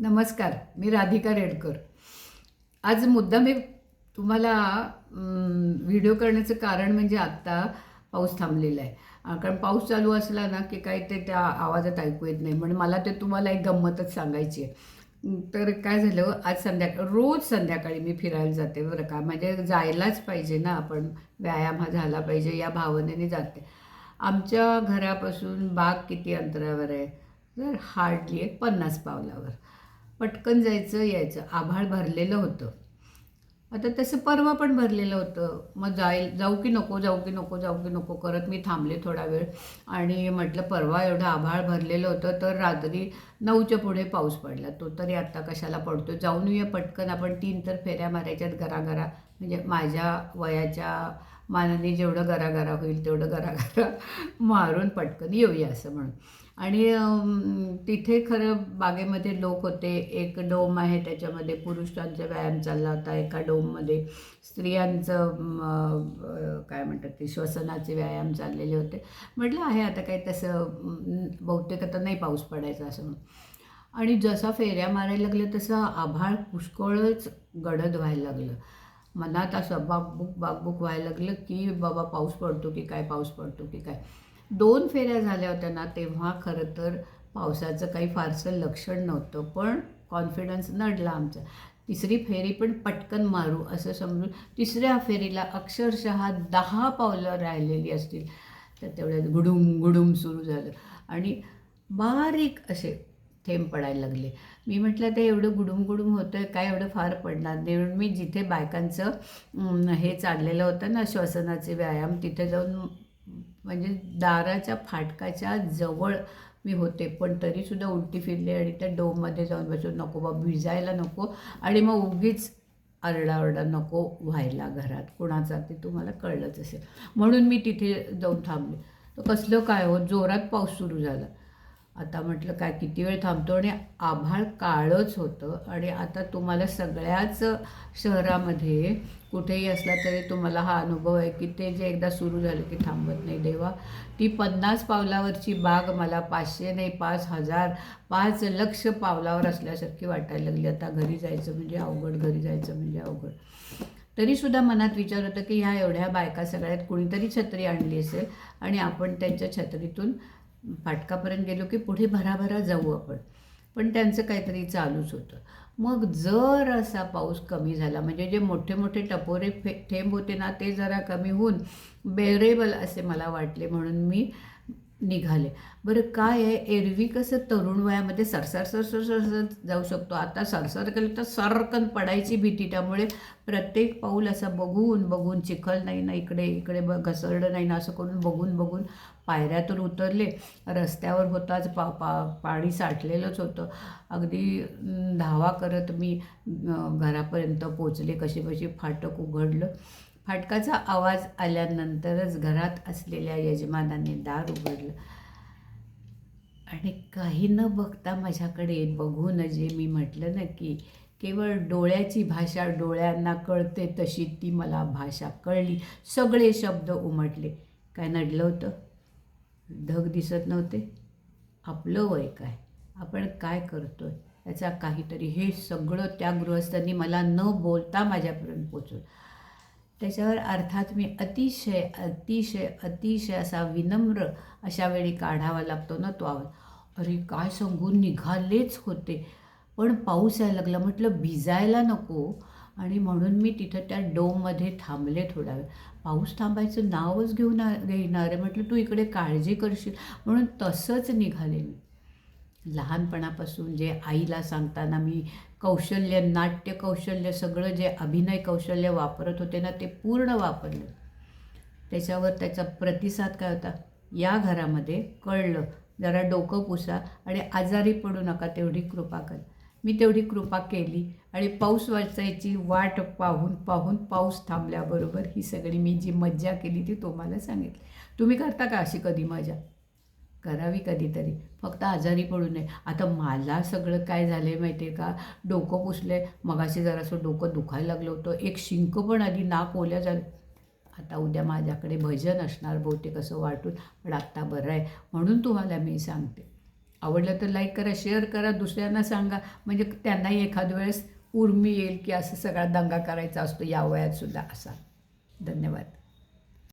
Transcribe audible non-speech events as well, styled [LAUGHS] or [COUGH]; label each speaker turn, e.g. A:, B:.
A: नमस्कार मी राधिका रेडकर. आज मुद्दा मी तुम्हाला व्हिडिओ करण्याचं कारण म्हणजे आत्ता पाऊस थांबलेला आहे. कारण पाऊस चालू असला ना की काही ते त्या आवाजात ऐकू येत नाही. म्हणून मला ते तुम्हाला एक गंमतच सांगायची आहे. तर काय झालं आज संध्याकाळ रोज संध्याकाळी मी फिरायला जाते बरं का. म्हणजे जायलाच पाहिजे ना आपण व्यायाम हा झाला पाहिजे या भावनेने जाते. आमच्या घरापासून बाग किती अंतरावर आहे? तर हार्डली एक पन्नास पावलावर. पटकन जायचं यायचं. आभाळ भरलेलं होतं. आता तसं परवा पण भरलेलं होतं. मग जाईल जाऊ की नको जाऊ की नको जाऊ की नको करत मी थांबले थोडा वेळ. आणि म्हटलं परवा एवढं आभाळ भरलेलं होतं तर रात्री नऊच्या पुढे पाऊस पडला. तो तरी आत्ता कशाला पडतो जाऊन येऊया पटकन. आपण तीन तर फेऱ्या मारायच्यात घराघरा म्हणजे माझ्या वयाच्या मानाने जेवढं गरागरा होईल तेवढं गरागरा [LAUGHS] मारून पटकन येऊया असं म्हणून. आणि तिथे खरं बागेमध्ये लोक होते. एक डोम आहे त्याच्यामध्ये पुरुषांचा व्यायाम चालला होता. एका डोममध्ये स्त्रियांचं काय म्हणतात ते श्वसनाचे व्यायाम चाललेले होते. म्हटलं आहे आता काही तसं बहुतेक आता नाही पाऊस पडायचा असं म्हणून. आणि जसा फेऱ्या मारायला लागलं तसं आभाळ पुष्कळच गडद व्हायला लागलं. मनात असं बागबुक बागबुक व्हायला लागलं की बाबा पाऊस पडतो की काय पाऊस पडतो की काय. दोन फेऱ्या झाल्या होत्या ना तेव्हा खरं तर पावसाचं काही फारसं लक्षण नव्हतं पण कॉन्फिडन्स नडला आमचा. तिसरी फेरी पण पटकन मारू असं समजून तिसऱ्या फेरीला अक्षरशः दहा पावलं राहिलेली असतील. तर तेवढ्यात गुडुम गुडुम सुरू झालं. आणि बारीक असे थेंब पडायला लागले. मी म्हटलं ते एवढं गुडुम गुडुम होतं आहे काय एवढं फार पडणार नाही. म्हणून मी जिथे बायकांचं हे चाललेलं होतं ना श्वसनाचे व्यायाम तिथे जाऊन म्हणजे दाराच्या फाटकाच्या जवळ मी होते. पण तरीसुद्धा उलटी फिरले आणि त्या डोममध्ये जाऊन बसून नको बा भिजायला नको. आणि मग उगीच आरडाओरडा नको व्हायला घरात. कुणाचा ते तुम्हाला कळलंच असेल. म्हणून मी तिथे जाऊन थांबले. तर कसलं काय हो जोरात पाऊस सुरू झाला. आता म्हटलं काय किती वेळ थांबतो आणि आभाळ काळच होतं. आणि आता तुम्हाला सगळ्याच शहरामध्ये कुठेही असला तरी तुम्हाला हा अनुभव आहे की ते जे एकदा सुरू झालं की थांबत नाही. देवा ती पन्नास पावलावरची बाग मला पाचशे नाही पाच हजार पाच लक्ष पावलावर असल्यासारखी वाटायला लागली. आता घरी जायचं म्हणजे अवघड घरी जायचं म्हणजे अवघड. तरीसुद्धा मनात विचार होता की ह्या एवढ्या बायका सगळ्यात कुणीतरी छत्री आणली असेल आणि आपण त्यांच्या छत्रीतून फाटकापर्यंत गेलो की पुढे भराभरा जाऊ आपण. पण त्यांचं काहीतरी चालूच होतं. मग जर असा पाऊस कमी झाला म्हणजे जे मोठे मोठे टपोरे फे थेंब होते ना ते जरा कमी होऊन बेरेबल असे मला वाटले म्हणून मी निघाले. बरं काय आहे? एरवी कसं तरुण वयामध्ये सरसर सरसर सरसर जाऊ शकतो. आता सरसर केलं तर सरकन पडायची भीती. त्यामुळे प्रत्येक पाऊल असं बघून बघून चिखल नाही ना इकडे इकडे ब घसरडं नाही ना असं करून बघून बघून पायऱ्या तर उतरले. रस्त्यावर होताच पा पा पाणी साठलेलंच होतं. अगदी धावा करत मी घरापर्यंत पोचले कशी कशी फाटक उघडलं. फाटकाचा आवाज आल्यानंतरच घरात असलेल्या यजमानाने दार उघडलं. आणि काही न बघता माझ्याकडे बघून जे मी म्हटलं ना की केवळ डोळ्याची भाषा डोळ्यांना कळते तशी ती मला भाषा कळली. सगळे शब्द उमटले. काय नडलं होतं? ढग दिसत नव्हते. आपलं वय काय? आपण काय करतो आहे याचा काहीतरी हे सगळं त्या गृहस्थांनी मला न बोलता माझ्यापर्यंत पोचवलं. त्याच्यावर अर्थात मी अतिशय अतिशय अतिशय असा विनम्र अशा वेळी काढावा लागतो ना तो आवाज. अरे काय सांगून निघालेच होते. पण पाऊस यायला लागला. म्हटलं भिजायला नको. आणि म्हणून मी तिथं त्या डोममध्ये थांबले थोडा वेळ. पाऊस थांबायचं नावच घेऊन घेणार आहे. म्हटलं तू इकडे काळजी करशील. म्हणून तसंच निघाले मी. लहानपणापासून जे आईला सांगताना मी कौशल्य नाट्य कौशल्य सगळं जे अभिनय कौशल्य वापरत होते ना ते पूर्ण वापरलं. त्याच्यावर त्याचा प्रतिसाद काय होता? या घरामध्ये कळलं. जरा डोकं पुसा आणि आजारी पडू नका तेवढी कृपा कर. मी तेवढी कृपा केली आणि पाऊस वाचायची वाट पाहून पाहून पाऊस थांबल्याबरोबर ही सगळी मी जी मज्जा केली ती तुम्हाला सांगितली. तुम्ही करता का अशी कधी मजा? करावी कधीतरी. फक्त आजारी पडू नये. आता मला सगळं काय झालं आहे माहिती आहे का? डोकं पुसले मगाशी जरासं डोकं दुखायला लागलं होतं. एक शिंक पण आधी नाक ओल्या झालं. आता उद्या माझ्याकडे भजन असणार बहुतेक असं वाटून पण आत्ता बरं आहे म्हणून तुम्हाला मी सांगते. आवडलं तर लाईक करा शेअर करा दुसऱ्यांना सांगा. म्हणजे त्यांनाही एखाद वेळेस उर्मी येईल की असं सगळा दंगा करायचा असतो या वयात सुद्धा असा. धन्यवाद.